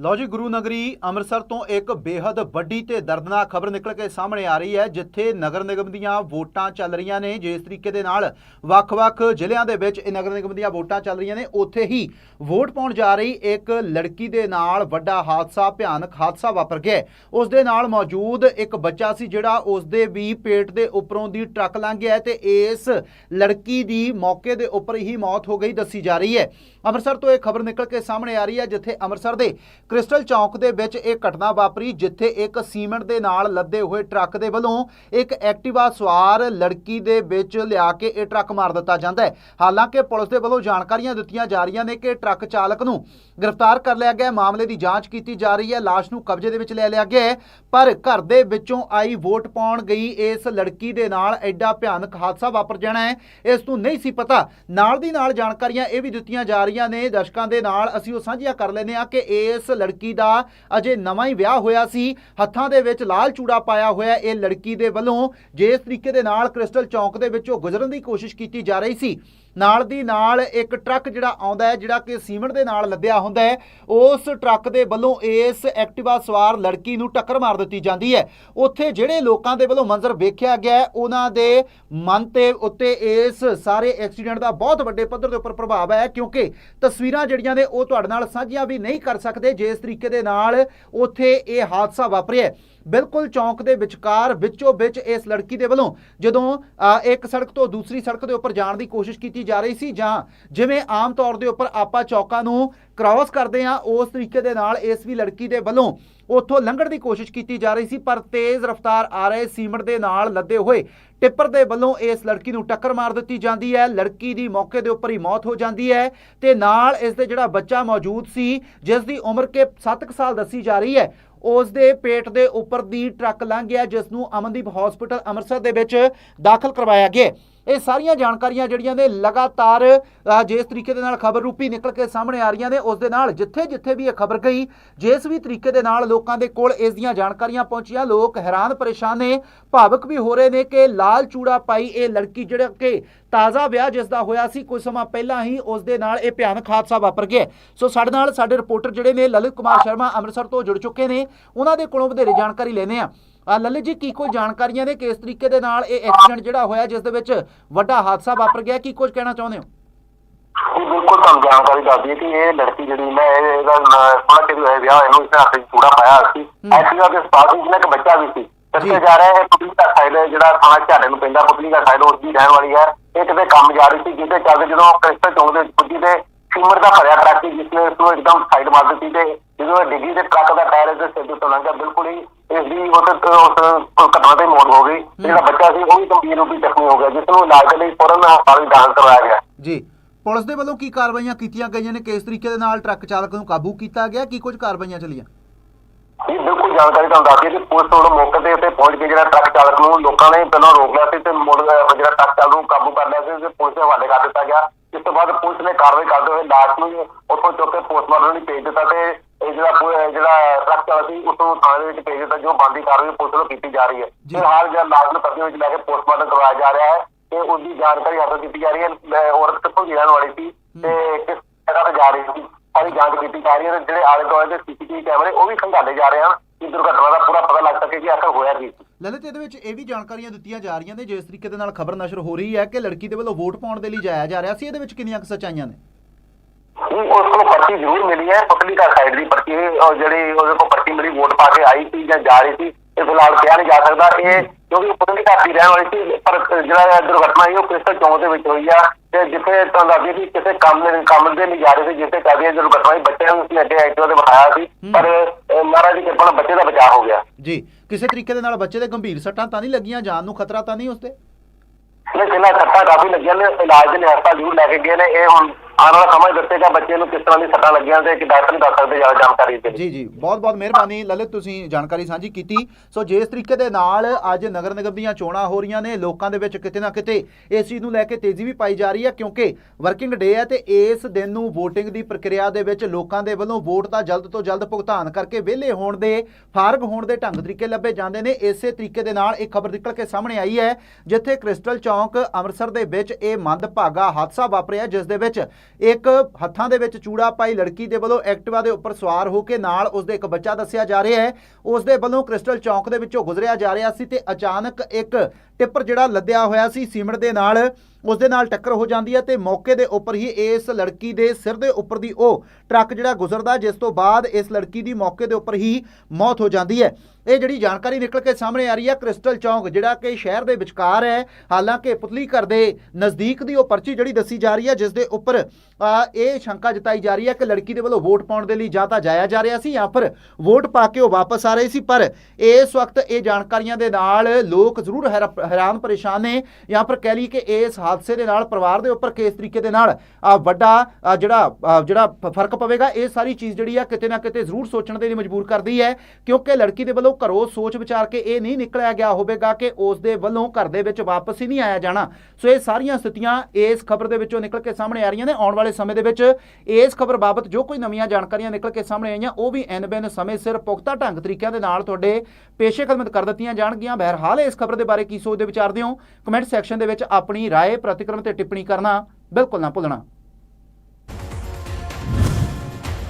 ਲਓ ਜੀ, ਗੁਰੂ ਨਗਰੀ ਅੰਮ੍ਰਿਤਸਰ ਤੋਂ ਇੱਕ ਬੇहद ਵੱਡੀ ਤੇ ਦਰਦਨਾਕ ਖਬਰ ਨਿਕਲ ਕੇ ਸਾਹਮਣੇ ਆ ਰਹੀ ਹੈ, ਜਿੱਥੇ ਨਗਰ ਨਿਗਮ ਦੀਆਂ ਵੋਟਾਂ ਚੱਲ ਰਹੀਆਂ ਨੇ। ਜਿਸ ਤਰੀਕੇ ਦੇ ਨਾਲ ਵੱਖ-ਵੱਖ ਜ਼ਿਲ੍ਹਿਆਂ ਦੇ ਵਿੱਚ ਇਹ ਨਗਰ ਨਿਗਮ ਦੀਆਂ ਵੋਟਾਂ ਚੱਲ ਰਹੀਆਂ ਨੇ। ਉੱਥੇ ਹੀ ਵੋਟ ਪਾਉਣ ਜਾ ਰਹੀ ਇੱਕ ਲੜਕੀ ਦੇ ਨਾਲ ਵੱਡਾ ਹਾਦਸਾ, ਭਿਆਨਕ ਹਾਦਸਾ ਵਾਪਰ ਗਿਆ ਉਸ ਦੇ ਨਾਲ ਮੌਜੂਦ ਇੱਕ ਬੱਚਾ ਸੀ, ਜਿਹੜਾ ਉਸ ਦੇ ਵੀ ਪੇਟ ਦੇ ਉੱਪਰੋਂ ਦੀ ਟਰੱਕ ਲੰਘ ਗਿਆ ਹੈ ਤੇ ਇਸ ਲੜਕੀ ਦੀ ਮੌਕੇ ਦੇ ਉੱਪਰ ਹੀ ਮੌਤ ਹੋ ਗਈ, ਦੱਸੀ ਜਾ ਰਹੀ ਹੈ। ਅੰਮ੍ਰਿਤਸਰ ਤੋਂ ਇਹ ਖਬਰ ਨਿਕਲ ਕੇ ਸਾਹਮਣੇ ਆ ਰਹੀ ਹੈ, ਜਿੱਥੇ ਅੰਮ੍ਰਿਤਸਰ ਦੇ ਕ੍ਰਿਸਟਲ ਚੌਂਕ ਦੇ ਵਿੱਚ ਇਹ ਘਟਨਾ ਵਾਪਰੀ, ਜਿੱਥੇ ਇੱਕ ਸੀਮੈਂਟ ਦੇ ਨਾਲ ਲੱਦੇ ਹੋਏ ਟਰੱਕ ਦੇ ਵੱਲੋਂ ਇੱਕ ਐਕਟਿਵਾ ਸਵਾਰ ਲੜਕੀ ਦੇ ਵਿੱਚ ਲਿਆ ਕੇ ਇਹ ਟਰੱਕ ਮਾਰ ਦਿੱਤਾ ਜਾਂਦਾ ਹੈ। ਹਾਲਾਂਕਿ ਪੁਲਿਸ ਦੇ ਵੱਲੋਂ ਜਾਣਕਾਰੀਆਂ ਦਿੱਤੀਆਂ ਜਾ ਰਹੀਆਂ ਨੇ ਕਿ ਟਰੱਕ ਚਾਲਕ ਨੂੰ ਗ੍ਰਿਫਤਾਰ ਕਰ ਲਿਆ ਗਿਆ ਹੈ। ਮਾਮਲੇ ਦੀ ਜਾਂਚ ਕੀਤੀ ਜਾ ਰਹੀ ਹੈ। ਲਾਸ਼ ਨੂੰ ਕਬਜ਼ੇ ਦੇ ਵਿੱਚ ਲੈ ਲਿਆ ਗਿਆ ਹੈ, ਪਰ ਘਰ ਦੇ ਵਿੱਚੋਂ ਆਈ ਵੋਟ ਪਾਉਣ ਗਈ ਇਸ ਲੜਕੀ ਦੇ ਨਾਲ ਐਡਾ ਭਿਆਨਕ ਹਾਦਸਾ ਵਾਪਰ ਜਾਣਾ ਹੈ। ਇਸ ਨੂੰ ਨਹੀਂ ਸੀ ਪਤਾ। ਨਾਲ ਦੀ ਨਾਲ ਜਾਣਕਾਰੀਆਂ ਇਹ ਵੀ ਦਿੱਤੀਆਂ ਜਾ ਰਹੀਆਂ ਨੇ। ਦਰਸ਼ਕਾਂ ਦੇ ਨਾਲ ਅਸੀਂ ਉਹ ਸਾਂਝੀਆਂ ਕਰ ਲੈਨੇ ਆ ਕਿ ਇਸ ਲੜਕੀ ਦਾ ਅਜੇ ਨਵਾਂ ਹੀ ਵਿਆਹ ਹੋਇਆ ਸੀ। ਹੱਥਾਂ ਦੇ ਵਿੱਚ ਲਾਲ ਚੂੜਾ ਪਾਇਆ ਹੋਇਆ ਇਹ ਲੜਕੀ ਦੇ ਵੱਲੋਂ। ਜਿਸ ਤਰੀਕੇ ਦੇ ਨਾਲ ਕ੍ਰਿਸਟਲ ਚੌਂਕ ਦੇ ਵਿੱਚੋਂ ਗੁਜ਼ਰਨ ਦੀ ਕੋਸ਼ਿਸ਼ ਕੀਤੀ ਜਾ ਰਹੀ ਸੀ। ਨਾਲ ਦੀ ਨਾਲ ਇੱਕ ਟਰੱਕ ਜਿਹੜਾ ਆਉਂਦਾ ਹੈ, ਜਿਹੜਾ ਕਿ ਸੀਮੈਂਟ ਦੇ ਨਾਲ ਲੱਦਿਆ ਹੁੰਦਾ ਹੈ, ਉਸ ਟਰੱਕ ਦੇ ਵੱਲੋਂ ਇਸ ਐਕਟਿਵਾ ਸਵਾਰ ਲੜਕੀ ਨੂੰ ਟੱਕਰ ਮਾਰ ਦਿੱਤੀ ਜਾਂਦੀ ਹੈ। ਉੱਥੇ ਜਿਹੜੇ ਲੋਕਾਂ ਦੇ ਵੱਲੋਂ ਮੰਜ਼ਰ ਵੇਖਿਆ ਗਿਆ ਉਹਨਾਂ ਦੇ ਮਨ ਤੇ ਉੱਤੇ ਇਸ ਸਾਰੇ ਐਕਸੀਡੈਂਟ ਦਾ ਬਹੁਤ ਵੱਡੇ ਪੱਧਰ ਦੇ ਉੱਪਰ ਪ੍ਰਭਾਵ ਹੈ, ਕਿਉਂਕਿ ਤਸਵੀਰਾਂ ਜਿਹੜੀਆਂ ਨੇ, ਉਹ ਤੁਹਾਡੇ ਨਾਲ ਸਾਂਝੀਆਂ ਵੀ ਨਹੀਂ ਕਰ ਸਕਦੇ, ਜਿਸ ਤਰੀਕੇ ਦੇ ਨਾਲ ਉੱਥੇ ਇਹ ਹਾਦਸਾ ਵਾਪਰਿਆ ਬਿਲਕੁਲ ਚੌਂਕ ਦੇ ਵਿਚਕਾਰ ਵਿੱਚੋਂ ਵਿੱਚ ਇਸ ਲੜਕੀ ਦੇ ਵੱਲੋਂ ਜਦੋਂ ਇੱਕ ਸੜਕ ਤੋਂ ਦੂਸਰੀ ਸੜਕ ਦੇ ਉੱਪਰ ਜਾਣ ਦੀ ਕੋਸ਼ਿਸ਼ ਕੀਤੀ ਜਾ ਰਹੀ ਸੀ ਜਾਂ ਜਿਵੇਂ ਆਮ ਤੌਰ ਦੇ ਉੱਪਰ ਆਪਾਂ ਚੌਕਾਂ ਨੂੰ ਕ੍ਰਾਸ ਕਰਦੇ ਹਾਂ, ਉਸ ਤਰੀਕੇ ਦੇ ਨਾਲ ਇਸ ਵੀ ਲੜਕੀ ਦੇ ਵੱਲੋਂ ਉੱਥੋਂ ਲੰਘਣ ਦੀ ਕੋਸ਼ਿਸ਼ ਕੀਤੀ ਜਾ ਰਹੀ ਸੀ, ਪਰ ਤੇਜ਼ ਰਫ਼ਤਾਰ ਆ ਰਹੇ ਸੀਮਟ ਦੇ ਨਾਲ ਲੱਦੇ ਹੋਏ ਟਿੱਪਰ ਦੇ ਵੱਲੋਂ ਇਸ ਲੜਕੀ ਨੂੰ ਟੱਕਰ ਮਾਰ ਦਿੱਤੀ ਜਾਂਦੀ ਹੈ। ਲੜਕੀ ਦੀ ਮੌਕੇ ਦੇ ਉੱਪਰ ਹੀ ਮੌਤ ਹੋ ਜਾਂਦੀ ਹੈ ਤੇ ਨਾਲ ਇਸ ਦੇ ਜਿਹੜਾ ਬੱਚਾ ਮੌਜੂਦ ਸੀ, ਜਿਸ ਦੀ ਉਮਰ ਕੇ 7 ਸਾਲ ਦੱਸੀ ਜਾ ਰਹੀ ਹੈ, ਉਸ ਦੇ ਪੇਟ ਦੇ ਉੱਪਰ ਦੀ ਟਰੱਕ ਲੰਘ ਗਿਆ, ਜਿਸ ਨੂੰ ਅਮਨਦੀਪ ਹਸਪੀਟਲ ਅੰਮ੍ਰਿਤਸਰ ਦੇ ਵਿੱਚ ਦਾਖਲ ਕਰਵਾਇਆ ਗਿਆ। ਇਹ ਸਾਰੀਆਂ ਜਾਣਕਾਰੀਆਂ ਜਿਹੜੀਆਂ ਨੇ ਲਗਾਤਾਰ ਜਿਸ ਤਰੀਕੇ ਦੇ ਨਾਲ ਖਬਰ ਰੂਪੀ ਨਿਕਲ ਕੇ ਸਾਹਮਣੇ ਆ ਰਹੀਆਂ ਨੇ ਉਸ ਦੇ ਨਾਲ ਜਿੱਥੇ ਜਿੱਥੇ ਵੀ ਇਹ ਖਬਰ ਗਈ ਜਿਸ ਵੀ ਤਰੀਕੇ ਦੇ ਨਾਲ ਲੋਕਾਂ ਦੇ ਕੋਲ ਇਸ ਦੀਆਂ ਜਾਣਕਾਰੀਆਂ ਪਹੁੰਚੀਆਂ ਲੋਕ ਹੈਰਾਨ ਪਰੇਸ਼ਾਨ ਨੇ ਭਾਵਕ ਵੀ ਹੋ ਰਹੇ ਨੇ ਕਿ ਲਾਲ ਚੂੜਾ ਪਾਈ ਇਹ ਲੜਕੀ ਜਿਹੜਾ ਕਿ ਤਾਜ਼ਾ ਵਿਆਹ ਜਿਸ ਦਾ ਹੋਇਆ ਸੀ ਕੁਝ ਸਮਾਂ ਪਹਿਲਾਂ ਹੀ ਉਸ ਦੇ ਨਾਲ ਇਹ ਭਿਆਨਕ ਹਾਦਸਾ ਵਾਪਰ ਗਿਆ। ਸੋ ਸਾਡੇ ਨਾਲ ਸਾਡੇ ਰਿਪੋਰਟਰ ਜਿਹੜੇ ਨੇ ਲਲਿਤ ਕੁਮਾਰ ਸ਼ਰਮਾ ਅੰਮ੍ਰਿਤਸਰ ਤੋਂ ਜੁੜ ਚੁੱਕੇ ਨੇ ਉਹਨਾਂ ਦੇ ਕੋਲੋਂ ਵਧੇਰੇ ਜਾਣਕਾਰੀ ਲੈਣੇ ਆ ਲਲਿਤ ਜੀ ਕੀ ਕੋਈ ਜਾਣਕਾਰੀਆਂ ਨੇ ਕਿ ਇਸ ਤਰੀਕੇ ਦੇ ਨਾਲ ਇਹ ਐਕਸੀਡੈਂਟ ਜਿਹੜਾ ਹੋਇਆ ਜਿਸ ਦੇ ਵਿੱਚ ਵੱਡਾ ਹਾਦਸਾ ਵਾਪਰ ਗਿਆ ਕੀ ਕੁਝ ਕਹਿਣਾ ਚਾਹੁੰਦੇ ਹੋ ਬਿਲਕੁਲ ਤੁਹਾਨੂੰ ਜਾਣਕਾਰੀ ਦੱਸ ਦਈਏ ਕਿ ਇਹ ਲੜਕੀ ਜਿਹੜੀ ਨਾ ਇਹ- ਇਹਦਾ ਥੋੜਾ ਚਿਰ ਹੋਇਆ ਵਿਆਹ ਇਹਨੂੰ ਇਸੇ ਹੱਥ 'ਚ ਚੂੜਾ ਪਾਇਆ ਸੀ ਹੂੰ। ਐਕਟਿਵਾ ਦੇ ਸਪਾਸ ਵਿੱਚ ਨਾ ਇੱਕ ਬੱਚਾ ਵੀ ਸੀ ਜੀ। ਦੱਸਿਆ ਜਾ ਰਿਹਾ ਹੈ ਪੁਤਲੀ ਦਾ ਸਾਈਡ ਜਿਹੜਾ ਥਾਣਾ ਝਾੜੇ ਨੂੰ ਪੈਂਦਾ ਪੁਤਲੀ ਦਾ ਸਾਈਡ ਉਸ ਦੀ ਰਹਿਣ ਵਾਲੀ ਹੈ ਇਹ ਕਿਤੇ ਕੰਮ ਜਾ ਰਹੀ ਸੀ ਜਿਹਦੇ ਚੱਲਦੇ ਜਦੋਂ ਕ੍ਰਿਸਟਲ ਚੌਂਕ ਦੇ ਵਿੱਚ ਪੁੱਜੀ ਤੇ ਸਿਮਰ ਦਾ ਭਰਿਆ ਟਰੱਕ ਸੀ ਜਿਸ ਨੇ ਉਸ ਨੂੰ ਇੱਕਦਮ ਸਾਈਡ ਮਾਰ ਦਿੱਤੀ ਤੇ ਜਦੋਂ ਇਹ ਡਿੱਗੀ ਤੇ ਟਰੱਕ ਦਾ ਟਾਇਰ ਇਹਦੇ ਸਿਰ ਦੇ ਉੱਤੋਂ ਲੰਘਿਆ ਬਿਲਕੁਲ ਹੀ ਇਸ ਦੀ ਉਸ ਉਸ ਘਟਨਾ ਤੇ ਮੌਤ ਹੋ ਗਈ। ਜਿਹੜਾ ਬੱਚਾ ਸੀ ਉਹ ਵੀ ਗੰਭੀਰ ਰੂਪ ਵਿੱਚ ਜ਼ਖਮੀ ਹੋ ਗਿਆ ਜਿਸ ਨੂੰ ਇਲਾਜ ਲਈ ਫੌਰਨ ਹਸਪਤਾਲ ਦਾਖਲ ਕਰਵਾਇਆ ਗਿਆ। ਜੀ ਪੁਲਿਸ ਦੇ ਵੱਲੋਂ ਕੀ ਕਾਰਵਾਈਆਂ ਕੀਤੀਆਂ ਗਈਆਂ ਨੇ? ਕਿਸ ਤਰੀਕੇ ਦੇ ਨਾਲ ਟਰੱਕ ਚਾਲਕ ਨੂੰ ਕਾਬੂ ਕੀਤਾ ਗਿਆ? ਕੀ ਕੁਝ ਕਾਰਵਾਈਆਂ ਚੱਲੀਆਂ? ਇਹ ਬਿਲਕੁਲ ਜਾਣਕਾਰੀ ਤੁਹਾਨੂੰ ਦੱਸ ਦਈਏ ਕਿ ਪੁਲਿਸ ਹੁਣ ਮੌਕੇ ਤੇ ਉੱਤੇ ਪਹੁੰਚ ਕੇ ਜਿਹੜਾ ਟਰੱਕ ਚਾਲਕ ਨੂੰ ਲੋਕਾਂ ਨੇ ਪਹਿਲਾਂ ਰੋਕ ਲਿਆ ਸੀ ਤੇ ਮੁੜ ਜਿਹੜਾ ਟਰੱਕ ਚਾਲਕ ਨੂੰ ਕਾਬੂ ਕਰ ਲਿਆ ਸੀ ਤੇ ਪੁਲਿਸ ਦੇ ਹਵਾਲੇ ਕਰ ਦਿੱਤਾ ਗਿਆ। ਇਸ ਤੋਂ ਬਾਅਦ ਪੁਲਿਸ ਨੇ ਕਾਰਵਾਈ ਕਰਦੇ ਹੋਏ ਲਾਸ਼ ਨੂੰ ਉੱਥੋਂ ਚੁੱਕ ਕੇ ਪੋਸਟਮਾਰਟਮ ਲਈ ਭੇਜ ਦਿੱਤਾ ਤੇ ਇਹ ਜਿਹੜਾ ਪੁ- ਜਿਹੜਾ ਟਰੱਕ ਚਾਲਕ ਸੀ ਉਸ ਨੂੰ ਥਾਣੇ ਵਿੱਚ ਭੇਜ ਦਿੱਤਾ ਜੋ ਬੰਦੀ ਕਾਰਵਾਈ ਪੁਲਿਸ ਵੱਲੋਂ ਕੀਤੀ ਜਾ ਰਹੀ ਹੈ। ਫਿਲਹਾਲ ਜਿਹੜਾ ਲਾਸ਼ ਨੂੰ ਕਬਜ਼ੇ ਵਿੱਚ ਲੈ ਕੇ ਪੋਸਟਮਾਰਟਮ ਕਰਵਾਇਆ ਜਾ ਰਿਹਾ ਹੈ ਤੇ ਉਸ ਦੀ ਜਾਣਕਾਰੀ ਹਾਸਲ ਕੀਤੀ ਜਾ ਰਹੀ ਹੈ। ਅਹ ਔਰਤ ਕਿੱਥੋਂ ਦੀ ਰਹਿਣ ਵਾਲੀ ਸੀ ਤੇ ਕਿਸ ਜਗ੍ਹਾ ਤੇ ਜਾ ਰਹੀ ਸੀ ਸਾਰੀ ਜਾਂਚ ਕੀਤੀ ਜਾ ਰਹੀ ਹੈ ਤੇ ਜਿਹੜੇ ਆਲੇ ਦੁਆਲੇ ਦੇ ਸੀਸੀਟੀਵੀ ਕੈਮਰੇ ਉਹ ਵੀ ਖੰਗਾਲੇ ਜਾ ਰਹੇ ਹਨ ਕਿ ਦੁਰਘਟਨਾ ਦਾ ਪੂਰਾ ਪਤਾ ਲੱਗ ਸਕੇ ਕਿ ਆਖਰ ਹੋਇਆ ਕੀ ਸੀ। ਲਲਿਤ ਇਹਦੇ ਵਿੱਚ ਇਹ ਵੀ ਜਾਣਕਾਰੀਆਂ ਦਿੱਤੀਆਂ ਜਾ ਰਹੀਆਂ ਨੇ ਜਿਸ ਤਰੀਕੇ ਦੇ ਨਾਲ ਖਬਰ ਨਸ਼ਰ ਹੋ ਰਹੀ ਹੈ ਕਿ ਲੜਕੀ ਦੇ ਵੱਲੋਂ ਵੋਟ ਪਾਉਣ ਦੇ ਲਈ ਜਾਇਆ ਜਾ ਰਿਹਾ ਸੀ ਇਹਦੇ ਵਿੱਚ ਕਿੰਨੀਆਂ ਕੁ ਸੱਚਾਈਆਂ ਨੇ? ਨਹੀਂ ਉਸ ਕੋਲ ਪਰਚੀ ਜ਼ਰੂਰ ਮਿਲੀ ਹੈ ਪਤਲੀ ਦਾ ਸਾਈਡ ਦੀ ਪਰਚੀ ਉਹ ਜਿਹੜੀ ਉਹਦੇ ਕੋਲ ਪਰਚੀ ਮਿਲੀ ਵੋਟ ਪਾ ਕੇ ਆਈ ਸੀ ਜਾਂ ਜਾ ਰਹੀ ਸੀ ਇਹ ਫਿਲਹਾਲ ਕਿਹਾ ਨਹੀਂ ਜਾ ਸਕਦਾ ਇਹ ਕਿਉਂਕਿ ਪਤਲੀ ਘਰ ਦੀ ਰਹਿਣ ਵਾਲੀ ਸੀ ਪਰ ਜਿਹੜਾ ਇਹ ਦੁਰਘਟਨਾ ਸੀ ਉਹ ਕ੍ਰਿਸਟਲ ਚੌਂਕ ਦੇ ਵਿੱਚ ਹੋਈ ਆ ਤੇ ਜਿੱਥੇ ਤੁਹਾਨੂੰ ਦੱਸਦੀ ਕਿ ਕਿਸੇ ਕੰਮ ਦੇ ਕੰਮ ਦੇ ਲਈ ਜਾ ਰਹੇ ਸੀ ਜਿੱਥੇ ਹੈ ਦੁਰਘਟਨਾ ਸੀ ਬੱਚਿਆਂ ਨੂੰ ਉਸਨੇ ਅੱਗੇ ਐਕਟਿਵਾ ਤੇ ਬਿਠਾਇਆ ਸੀ ਪਰ ਮਹਾਰਾਜ ਦੀ ਕਿਰਪਾ ਨਾਲ ਬੱਚੇ ਦਾ ਬਚਾਅ ਹੋ ਗਿਆ। ਜੀ ਕਿਸੇ ਤਰੀਕੇ ਦੇ ਨਾਲ ਬੱਚੇ ਦੇ ਗੰਭੀਰ ਸੱਟਾਂ ਤਾਂ ਨਹੀਂ ਲੱਗੀਆਂ ਜਾਨ ਨੂੰ ਖਤਰਾ ਤਾਂ ਨਹੀਂ ਉਸਦੇ? ਇਹ ਜਿੰਨਾ ਸੱਟਾਂ ਕਾਫੀ ਲੱਗੀਆਂ ਨੇ ਇਲਾਜ ਦੇ ਲਈ ਹਸਪਤਾਲ ਜ਼ਰੂਰ ਲੈ ਕੇ ਗਏ ਨੇ ਇਹ ਹੁਣ ਆਉਣ ਵਾਲਾ ਸਮਾਂ ਹੀ ਦੱਸੇਗਾ ਬੱਚੇ ਨੂੰ ਕਿਸ ਤਰ੍ਹਾਂ ਦੀ ਸੱਟਾਂ ਲੱਗੀਆਂ ਤੇ ਕਿ ਡਾਕਟਰ ਨਹੀਂ ਦੱਸ ਸਕਦੇ ਜ਼ਿਆਦਾ ਜਾਣਕਾਰੀ ਦੇ ਜੀ ਜੀ। ਬਹੁਤ ਬਹੁਤ ਮਿਹਰਬਾਨੀ। ਲਲਿਤ, ਤੁਸੀਂ ਜਾਣਕਾਰੀ ਸਾਂਝੀ ਕੀਤੀ। ਸੋ ਜਿਸ ਤਰੀਕੇ ਦੇ ਨਾਲ ਅੱਜ ਨਗਰ ਨਿਗਮ ਦੀਆਂ ਚੋਣਾਂ ਹੋ ਰਹੀਆਂ ਨੇ, ਲੋਕਾਂ ਦੇ ਵਿੱਚ ਕਿਤੇ ਨਾ ਕਿਤੇ ਇਸ ਚੀਜ਼ ਨੂੰ ਲੈ ਕੇ ਤੇਜ਼ੀ ਵੀ ਪਾਈ ਜਾ ਰਹੀ ਹੈ ਕਿਉਂਕਿ ਵਰਕਿੰਗ ਡੇ ਹੈ ਤੇ ਇਸ ਦਿਨ ਨੂੰ VOTING ਦੀ ਪ੍ਰਕਿਰਿਆ ਦੇ ਵਿੱਚ ਲੋਕਾਂ ਦੇ ਵੱਲੋਂ ਵੋਟ ਦਾ ਜਲਦ ਤੋਂ ਜਲਦ ਭੁਗਤਾਨ ਕਰਕੇ ਵਿਹਲੇ ਹੋਣ ਦੇ, ਫਾਰਗ ਹੋਣ ਦੇ ਢੰਗ ਤਰੀਕੇ ਲੱਭੇ ਜਾਂਦੇ ਨੇ। ਇਸੇ ਤਰੀਕੇ ਦੇ ਨਾਲ ਇੱਕ ਖਬਰ ਨਿਕਲ ਕੇ ਸਾਹਮਣੇ ਆਈ ਹੈ, ਜਿੱਥੇ ਕ੍ਰਿਸਟਲ ਚੌਂਕ ਅੰਮ੍ਰਿਤਸਰ ਦੇ ਵਿੱਚ ਇਹ ਮੰਦਭਾਗਾ ਹਾਦਸਾ ਵਾਪਰਿਆ, ਜਿਸ ਦੇ ਵਿੱਚ ਇੱਕ ਹੱਥਾਂ ਦੇ ਵਿੱਚ ਚੂੜਾ ਪਾਈ ਲੜਕੀ ਦੇ ਵੱਲੋਂ ਐਕਟਿਵਾ ਦੇ ਉੱਪਰ ਸਵਾਰ ਹੋ ਕੇ ਨਾਲ ਉਸ ਦੇ ਇੱਕ ਬੱਚਾ ਦੱਸਿਆ ਜਾ ਰਿਹਾ ਹੈ। ਉਸ ਦੇ ਵੱਲੋਂ ਕ੍ਰਿਸਟਲ ਚੌਂਕ ਦੇ ਵਿੱਚੋਂ ਗੁਜ਼ਰਿਆ ਜਾ ਰਿਹਾ ਸੀ ਤੇ ਅਚਾਨਕ ਇੱਕ ਟਿੱਪਰ ਜਿਹੜਾ ਲੱਦਿਆ ਹੋਇਆ ਸੀ ਸੀਮਿੰਟ ਦੇ ਨਾਲ, ਉਸ ਦੇ ਨਾਲ ਟੱਕਰ ਹੋ ਜਾਂਦੀ ਹੈ ਤੇ ਮੌਕੇ ਦੇ ਉੱਪਰ ਹੀ ਇਸ ਲੜਕੀ ਦੇ ਸਿਰ ਦੇ ਉੱਪਰ ਦੀ ਉਹ ਟਰੱਕ ਜਿਹੜਾ ਗੁਜ਼ਰਦਾ, ਜਿਸ ਤੋਂ ਬਾਅਦ ਇਸ ਲੜਕੀ ਦੀ ਮੌਕੇ ਦੇ ਉੱਪਰ ਹੀ ਮੌਤ ਹੋ ਜਾਂਦੀ ਹੈ। ਇਹ ਜਿਹੜੀ ਜਾਣਕਾਰੀ ਨਿਕਲ ਕੇ ਸਾਹਮਣੇ ਆ ਰਹੀ ਹੈ, ਕ੍ਰਿਸਟਲ ਚੌਂਕ, ਜਿਹੜਾ ਕਿ ਸ਼ਹਿਰ ਦੇ ਵਿਚਕਾਰ ਹੈ। ਹਾਲਾਂਕਿ ਪੁਤਲੀ ਘਰ ਦੇ ਨਜ਼ਦੀਕ ਦੀ ਉਹ ਪਰਚੀ ਜਿਹੜੀ ਦੱਸੀ ਜਾ ਰਹੀ ਹੈ, ਜਿਸ ਦੇ ਉੱਪਰ ਇਹ ਸ਼ੰਕਾ ਜਤਾਈ ਜਾ ਰਹੀ ਹੈ ਕਿ ਲੜਕੀ ਦੇ ਵੱਲੋਂ ਵੋਟ ਪਾਉਣ ਦੇ ਲਈ ਜਾਂ ਤਾਂ ਜਾਇਆ ਜਾ ਰਿਹਾ ਸੀ ਜਾਂ ਫਿਰ ਵੋਟ ਪਾ ਕੇ ਉਹ ਵਾਪਸ ਆ ਰਹੇ ਸੀ, ਪਰ ਇਸ ਵਕਤ ਇਹ ਜਾਣਕਾਰੀਆਂ ਦੇ ਨਾਲ ਲੋਕ ਜ਼ਰੂਰ ਹੈਰਾ- ਹੈਰਾਨ, ਪਰੇਸ਼ਾਨ ਨੇ। ਜਾਂ ਫਿਰ ਕਹਿ ਲਈ ਕਿ ਇਸ ਹਾਦਸੇ ਦੇ ਨਾਲ ਪਰਿਵਾਰ ਦੇ ਉੱਪਰ ਕਿਸ ਤਰੀਕੇ ਦੇ ਨਾਲ ਵੱਡਾ ਜਿਹੜਾ ਜਿਹੜਾ ਫ਼ਰਕ ਪਵੇਗਾ, ਇਹ ਸਾਰੀ ਚੀਜ਼ ਜਿਹੜੀ ਆ ਕਿਤੇ ਨਾ ਕਿਤੇ ਜ਼ਰੂਰ ਸੋਚਣ ਦੇ ਲਈ ਮਜਬੂਰ ਕਰਦੀ ਹੈ, ਕਿਉਂਕਿ ਲੜਕੀ ਦੇ ਵੱਲੋਂ ਘਰੋਂ ਸੋਚ ਵਿਚਾਰ ਕੇ ਇਹ ਨਹੀਂ ਨਿਕਲਿਆ ਗਿਆ ਹੋਵੇਗਾ ਕਿ ਉਸ ਦੇ ਵੱਲੋਂ ਘਰ ਦੇ ਵਿੱਚ ਵਾਪਸ ਹੀ ਨਹੀਂ ਆਇਆ ਜਾਣਾ। ਸੋ ਇਹ ਸਾਰੀਆਂ ਸਥਿਤੀਆਂ ਇਸ ਖਬਰ ਦੇ ਵਿੱਚੋਂ ਨਿਕਲ ਕੇ ਸਾਹਮਣੇ ਆ ਰਹੀਆਂ ਨੇ। ਆਉਣ ਵਾਲੇ ਸਮੇਂ ਦੇ ਵਿੱਚ ਇਸ ਖਬਰ ਬਾਬਤ ਜੋ ਕੋਈ ਨਵੀਆਂ ਜਾਣਕਾਰੀਆਂ ਨਿਕਲ ਕੇ ਸਾਹਮਣੇ ਆਈਆਂ, ਉਹ ਵੀ ਐਨ ਬਿਨ ਸਮੇਂ ਸਿਰ ਪੁਖਤਾ ਢੰਗ ਤਰੀਕਿਆਂ ਦੇ ਨਾਲ ਤੁਹਾਡੇ ਪੇਸ਼ੇ ਖਦਮਤ ਕਰ ਦਿੱਤੀਆਂ ਜਾਣਗੀਆਂ। ਬਹਰਹਾਲ ਇਸ ਖਬਰ ਦੇ ਬਾਰੇ ਕੀ ਸੋਚ ਸੋਚਦੇ ਵਿਚਾਰਦੇ ਹੋ ਕਮੈਂਟ ਸੈਕਸ਼ਨ ਦੇ ਵਿੱਚ ਆਪਣੀ ਰਾਏ, ਪ੍ਰਤੀਕਰਮ ਤੇ ਟਿੱਪਣੀ ਕਰਨਾ ਬਿਲਕੁਲ ਨਾ ਭੁੱਲਣਾ।